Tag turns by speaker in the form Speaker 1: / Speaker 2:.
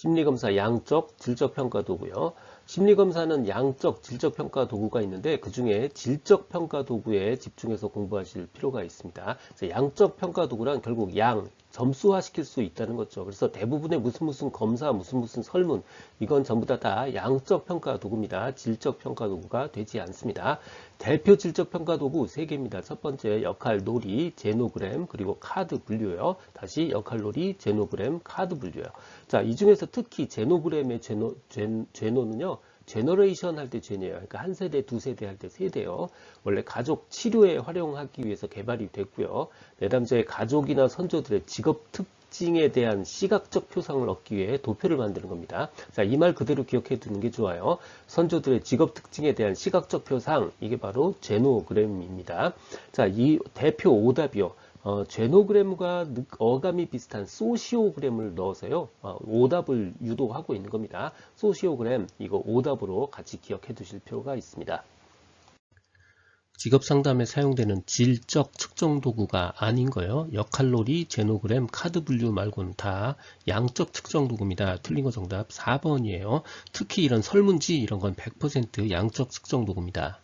Speaker 1: 심리검사 양적 질적 평가 도구요. 심리검사는 양적 질적 평가 도구가 있는데 그 중에 질적 평가 도구에 집중해서 공부하실 필요가 있습니다. 그래서 양적 평가 도구란 결국 양 점수화 시킬 수 있다는 거죠. 그래서 대부분의 무슨 무슨 검사, 무슨 무슨 설문, 이건 전부 다, 다 양적 평가 도구입니다. 질적 평가 도구가 되지 않습니다. 대표 질적 평가 도구 3개입니다. 첫 번째 역할 놀이, 제노그램, 그리고 카드 분류요. 다시 역할 놀이, 제노그램, 카드 분류요. 자, 이 중에서 특히 제노그램의 제노, 제, 제노는요. 제너레이션 할 때 제네요. 그러니까 한 세대, 두 세대 할 때 세대요. 원래 가족 치료에 활용하기 위해서 개발이 됐고요. 내담자의 가족이나 선조들의 직업 특징에 대한 시각적 표상을 얻기 위해 도표를 만드는 겁니다. 자, 이 말 그대로 기억해 두는 게 좋아요. 선조들의 직업 특징에 대한 시각적 표상, 이게 바로 제노그램입니다. 자, 이 대표 오답이요. 어, 제노그램과 어감이 비슷한 소시오그램을 넣어서요 어, 오답을 유도하고 있는 겁니다. 소시오그램 이거 오답으로 같이 기억해 두실 필요가 있습니다. 직업 상담에 사용되는 질적 측정 도구가 아닌 거요. 역할놀이, 제노그램, 카드 분류 말고는 다 양적 측정 도구입니다. 틀린 거 정답 4번이에요. 특히 이런 설문지 이런 건 100% 양적 측정 도구입니다.